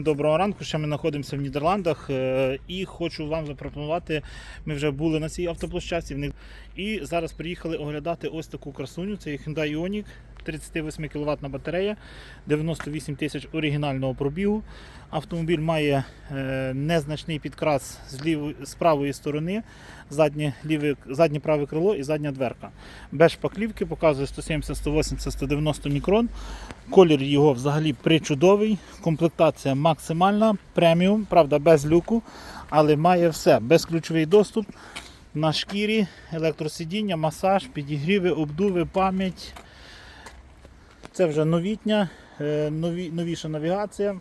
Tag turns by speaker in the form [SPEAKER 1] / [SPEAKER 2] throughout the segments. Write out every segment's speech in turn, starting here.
[SPEAKER 1] Доброго ранку, ще ми знаходимося в Нідерландах е, і хочу вам запропонувати. Ми вже були на цій автоплощадці і зараз приїхали оглядати ось таку красуню. Це Hyundai Ioniq, 38 кВт батарея, 98 тисяч оригінального пробігу. Автомобіль має е, незначний підкрас з, лівої, з правої сторони, заднє, ліве, заднє праве крило і задня дверка. Без шпаклівки показує 170, 180, 190 мікрон. Колір його взагалі причудовий, комплектація максимальна, преміум, правда, без люку, але має все. Безключовий доступ на шкірі, електросидіння, масаж, підігріви, обдуви, пам'ять. Це вже новітня, е, нові, новіша навігація,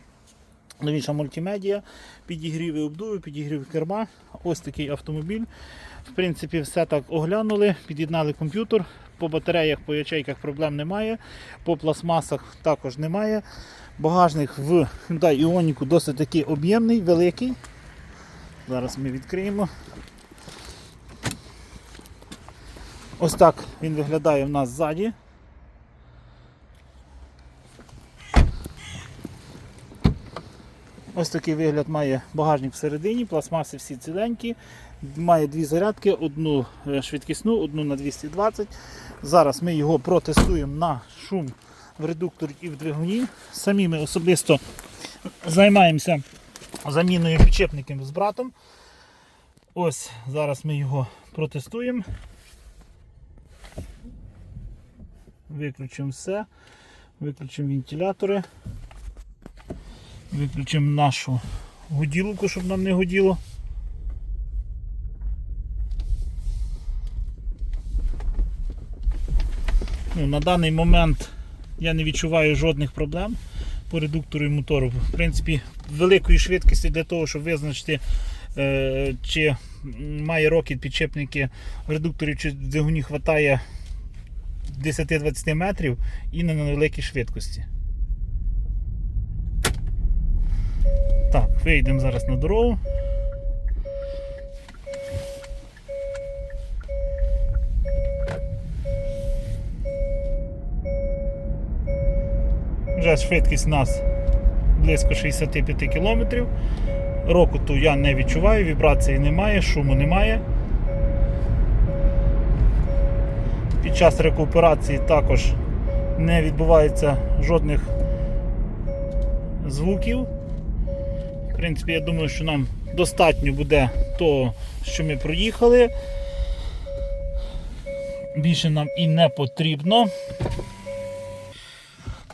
[SPEAKER 1] новіша мультимедіа, підігріви обдуви, підігрів керма. Ось такий автомобіль. В принципі, все так оглянули, під'єднали комп'ютер. По батареях, по ячейках проблем немає. По пластмасах також немає. Багажник в Hyundai Ioniq досить такий об'ємний, великий. Зараз ми відкриємо. Ось так він виглядає в нас ззаді. Ось такий вигляд має багажник всередині, пластмаси всі ціленькі. Має дві зарядки, одну е, швидкісну, одну на 220. Зараз ми його протестуємо на шум в редукторі і в двигуні. Самі ми особисто займаємося заміною підчепників з братом. Ось зараз ми його протестуємо. Виключимо все, виключимо вентилятори, виключимо нашу гуділку, щоб нам не гуділо. Ну, на даний момент я не відчуваю жодних проблем по редуктору і мотору. В принципі, великої швидкості для того, щоб визначити, е, чи має рокет підчепники в редукторі чи двигуні хватає 10-20 метрів і на невеликій швидкості. Так, вийдемо зараз на дорогу. Вже швидкість у нас близько 65 км. Рокоту я не відчуваю, вібрації немає, шуму немає. Під час рекуперації також не відбувається жодних звуків. В принципі, я думаю, що нам достатньо буде того, що ми проїхали. Більше нам і не потрібно.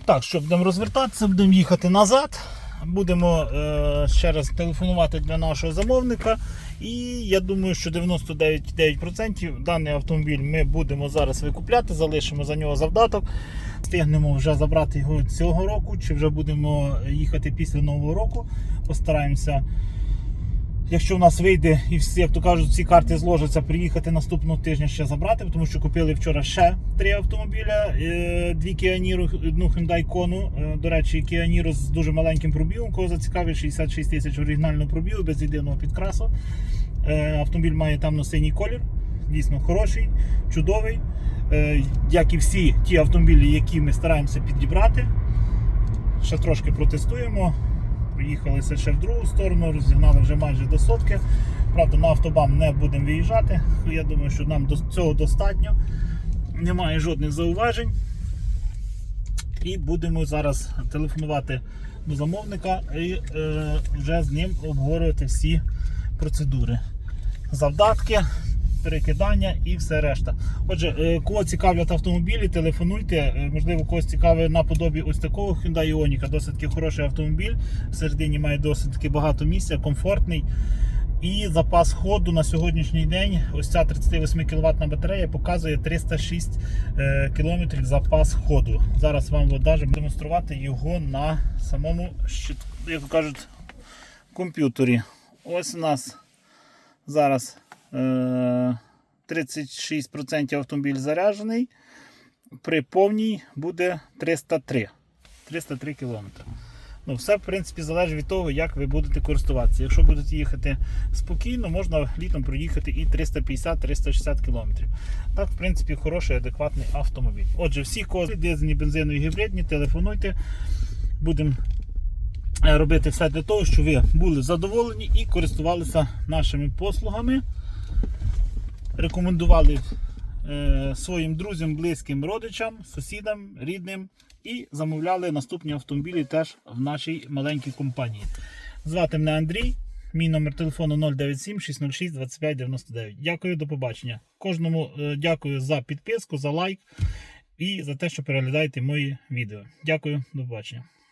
[SPEAKER 1] Так, що будемо розвертатися, будемо їхати назад. Будемо е, ще раз телефонувати для нашого замовника. І я думаю, що 99,9% даний автомобіль ми будемо зараз викупляти, залишимо за нього завдаток. Встигнемо вже забрати його цього року, чи вже будемо їхати після Нового року. Постараємося, якщо в нас вийде і всі, як то кажуть, всі карти зложаться, приїхати наступного тижня ще забрати, тому що купили вчора ще три автомобіля: е, дві Kia одну Hyundai Kona. Е, До речі, Kia з дуже маленьким пробігом, кого зацікавить 66 тисяч оригінального пробігу, без єдиного підкрасу. Е, Автомобіль має темно-синій колір, дійсно хороший, чудовий. Як і всі ті автомобілі, які ми стараємося підібрати. Ще трошки протестуємо. Приїхалися ще в другу сторону, розігнали вже майже до сотки. Правда, на автобам не будемо виїжджати. Я думаю, що нам до цього достатньо. Немає жодних зауважень. І будемо зараз телефонувати до замовника і е, вже з ним обговорювати всі процедури. Завдатки, перекидання і все решта. Отже, е, кого цікавлять автомобілі, телефонуйте. Е, Можливо, когось цікавить наподобі ось такого Hyundai Ioniq. Досить таки хороший автомобіль. Всередині має досить таки багато місця, комфортний. І запас ходу на сьогоднішній день, ось ця 38 кВт батарея показує 306 е, км запас ходу. Зараз вам навіть демонструвати його на самому, як кажуть, комп'ютері. Ось у нас зараз 36% автомобіль заряджений. При повній буде 303. 303 км. Ну, все, в принципі, залежить від того, як ви будете користуватися. Якщо будете їхати спокійно, можна літом проїхати і 350-360 км. Так, в принципі, хороший, адекватний автомобіль. Отже, всі козли, дизельні, бензинові, гібридні, телефонуйте. Будемо е, робити все для того, щоб ви були задоволені і користувалися нашими послугами. Рекомендували е, своїм друзям, близьким родичам, сусідам, рідним і замовляли наступні автомобілі теж в нашій маленькій компанії. Звати мене Андрій. Мій номер телефону 097 606 25 99. Дякую, до побачення. Кожному е, дякую за підписку, за лайк і за те, що переглядаєте мої відео. Дякую, до побачення.